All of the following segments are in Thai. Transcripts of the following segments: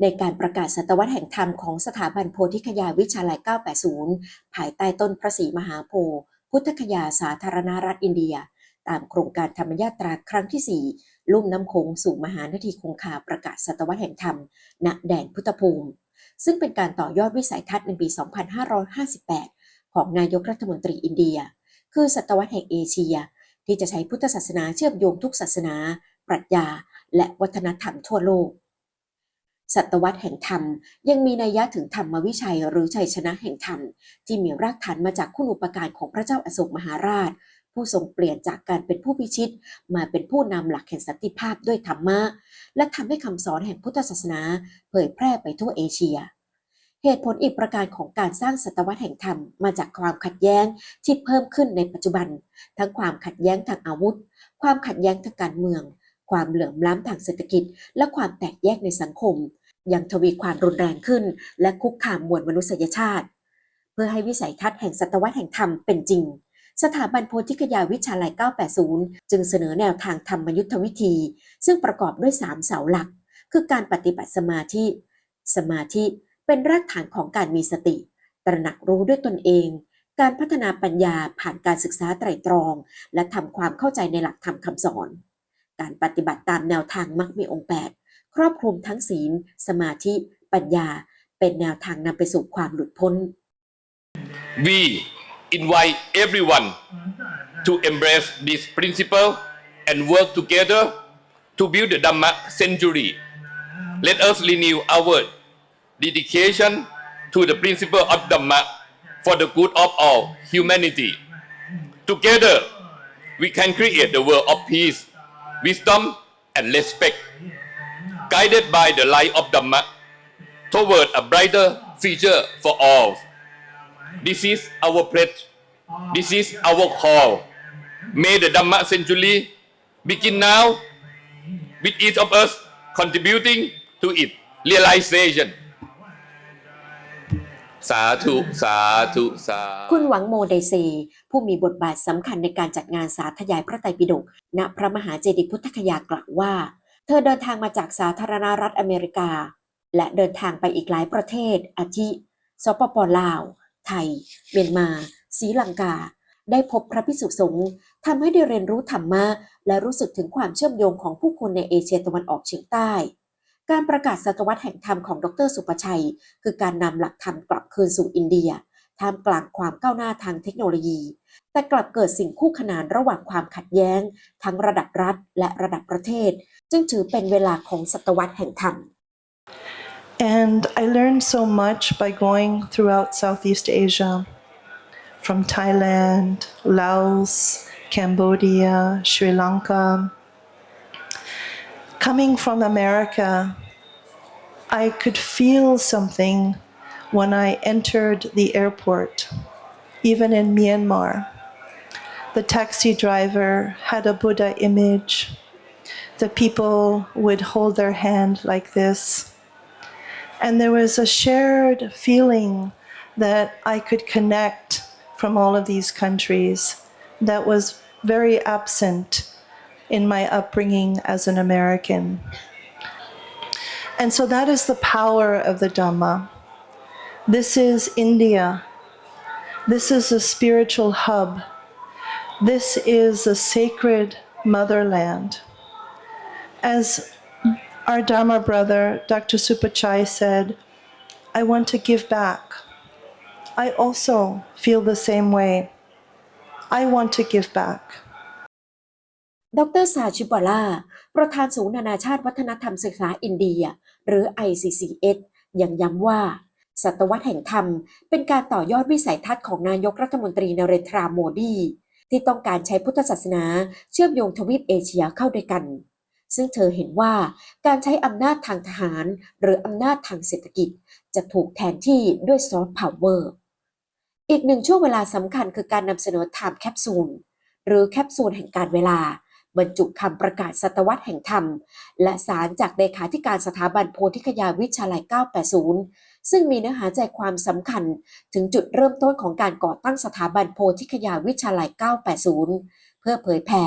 ในการประกาศศตวรรษแห่งธรรมของสถาบันโพธิคยาวิชาลัย 980 ภายใต้ต้นพระศรีมหาโพธิ์พุทธคยาสาธารณรัฐอินเดีย ตามโครงการธรรมยาตราครั้งที่ 4 ลุ่มน้ำโขงสู่มหานาทีคงคาประกาศศตวรรษแห่งธรรม ณ แดนพุทธภูมิ ซึ่งเป็นการต่อยอดวิสัยทัศน์ในปี 2558 ของนายกรัฐมนตรีอินเดีย คือศตวรรษแห่งเอเชีย ที่จะใช้พุทธศาสนาเชื่อมโยงทุกศาสนา ปรัชญา และวัฒนธรรมทั่วโลก ศตวรรษแห่งธรรม ยังมีนัยยะถึงธรรมวิชัยหรือชัยชนะแห่งธรรม ที่มีรากฐานมาจากคุณอุปการของพระเจ้าอโศกมหาราช ผู้ทรงเปลี่ยนจากการเป็นผู้พิชิต มาเป็นผู้นำหลักแห่งสันติภาพด้วยธรรมะ และทำให้คำสอนแห่งพุทธศาสนา เผยแพร่ไปทั่วเอเชียเหตุผลอีกประการของการสร้างศตวรรษแห่งธรรมมาจากความขัดแย้งที่เพิ่มขึ้นในปัจจุบัน ทั้งความขัดแย้งทางอาวุธ ความขัดแย้งทางการเมือง ความเหลื่อมล้ำทางเศรษฐกิจ และความแตกแยกในสังคม ยังทวีความรุนแรงขึ้น และคุกคามมวลมนุษยชาติ เพื่อให้วิสัยทัศน์แห่งศตวรรษแห่งธรรมเป็นจริง สถาบันโพธิคยาวิชาลัย 980 จึงเสนอแนวทางธรรมยุทธวิธี ซึ่งประกอบด้วย 3 เสาหลัก คือการปฏิบัติสมาธิ สมาธิเป็นรากฐานของการมีสติ ตระหนักรู้ด้วยตนเอง การพัฒนาปัญญาผ่านการศึกษาไตรตรอง และทำความเข้าใจในหลักธรรมคำสอน การปฏิบัติตามแนวทางมรรคมีองค์8 ครอบคลุมทั้งศีล สมาธิ ปัญญา เป็นแนวทางนำไปสู่ความหลุดพ้น We invite everyone to embrace this principle and work together to build the Dhamma century. Let us renew our dedication to the principle of Dhamma for the good of all humanity. Together, we can create the world of peace, wisdom, and respect, guided by the light of Dhamma toward a brighter future for all. This is our pledge. This is our call. May the Dhamma century begin now with each of us contributing to its realization. สาธุสาธุสาธุคุณหวังโมไดเซผู้มีบทบาทสำคัญในการจัดงานสาธยายพระไตรปิฎกณพระมหาเจดีย์พุทธคยากล่าวว่า เธอเดินทางมาจากสาธารณรัฐอเมริกา และเดินทางไปอีกหลายประเทศ อาทิ สปปลาว ไทย เมียนมาศรีลังกา ได้พบพระภิกษุสงฆ์ทำให้ได้เรียนรู้ธรรมะ และรู้สึกถึงความเชื่อมโยงของผู้คนในเอเชียตะวันออกเฉียงใต้ การประกาศศตวรรษแห่งธรรมของดรสุประชัย คือการนำหลักธรรมกลับคืนสู่อินเดียท่ามกลางความก้าวหน้าทางเทคโนโลยี แต่กลับเกิดสิ่งคู่ขนานระหว่างความขัดแย้ง ทั้งระดับรัฐและระดับประเทศ จึงถือเป็นเวลาของศตวรรษแห่งธรรม And I learned so much by going throughout Southeast Asia from Thailand, Laos, Cambodia, Sri Lanka. Coming from America, I could feel something when I entered the airport, even in Myanmar. The taxi driver had a Buddha image. The people would hold their hand like this. And there was a shared feeling that I could connect from all of these countries that was very absent in my upbringing as an American. And so that is the power of the Dhamma. This is India. This is a spiritual hub. This is a sacred motherland. As our Dharma brother, Dr. Supachai, said, I want to give back. I also feel the same way. I want to give back. ดรซาชิบาล่า ประธานศูนย์นานาชาติวัฒนธรรมศึกษาอินเดีย หรือ ICCS ยังย้ำว่า ศตวรรษแห่งธรรม เป็นการต่อยอดวิสัยทัศน์ของนายกรัฐมนตรีนเรนทราโมดีที่ต้องการใช้พุทธศาสนาเชื่อมโยงทวีปเอเชียเข้าด้วยกัน ซึ่งเธอเห็นว่าการใช้อำนาจทางทหาร หรืออำนาจทางเศรษฐกิจ จะถูกแทนที่ด้วยซอฟต์พาวเวอร์อีกหนึ่งช่วงเวลาสำคัญคือการนำเสนอไทม์แคปซูลหรือแคปซูลแห่งการเวลา บรรจุคำประกาศศตวรรษแห่งธรรม และสารจากเลขาธิการสถาบันโพธิคยาวิชาลัย 980 ซึ่งมีเนื้อหาใจความสำคัญถึงจุดเริ่มต้นของการก่อตั้งสถาบันโพธิคยาวิชาลัย 980 เพื่อเผยแผ่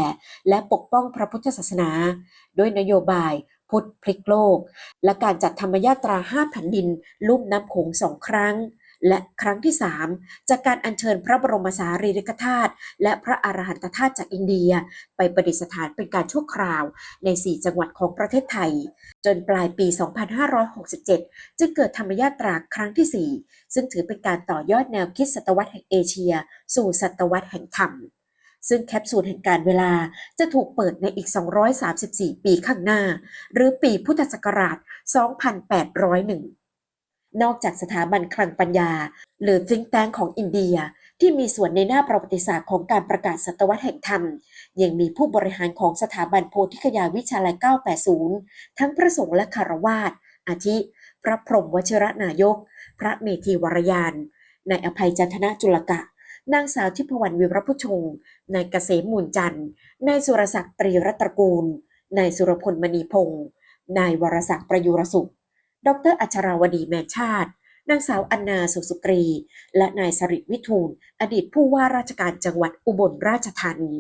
และปกป้องพระพุทธศาสนา ด้วยนโยบายพุทธพลิกโลก และการจัดธรรมยาตรา 5 แผ่นดินลุ่มน้ำโขงสองครั้ง และครั้งที่ 3 จากการอัญเชิญพระบรมสารีริกธาตุและพระอาหารหันตธาตุจากอินเดีย ไปประดิษฐานเป็นการชั่วคราวใน 4 จังหวัดของประเทศไทย จนปลายปี 2567 จึงเกิดธรรมยาตราครั้งที่ 4 ซึ่งถือเป็นการต่อยอดแนวคิดศตวรรษแห่งเอเชีย สู่ศตวรรษแห่งธรรมซึ่งแคปซูลแห่งการเวลาจะถูกเปิดในอีก 234 ปีข้างหน้า หรือปีพุทธศักราช 2801 นอกจากสถาบันคลังปัญญา หรือ think tank ของอินเดีย ที่มีส่วนในหน้าประวัติศาสตร์ของการประกาศศตวรรษแห่งธรรม ยังมีผู้บริหารของสถาบันโพธิคยาวิชาลัย 980 ทั้งพระสงฆ์และคารวาสอาทิ พระพรหมวชิรนายก พระเมธีวรยานนายอภัยจันทนะจุลกะ นางสาวทิพวรรณวิรพุชงนายเกษมมูลจันทร์นายสุรศักดิ์ตรีรัตกูลนายสุรพลมณีพงศ์นายวรศักดิ์ประยุรสุข ดรอัชราวดีแมนชาติ นางสาวอันนาสุสุกรี และนายสริวิทูล อดีตผู้ว่าราชการจังหวัดอุบลราชธานี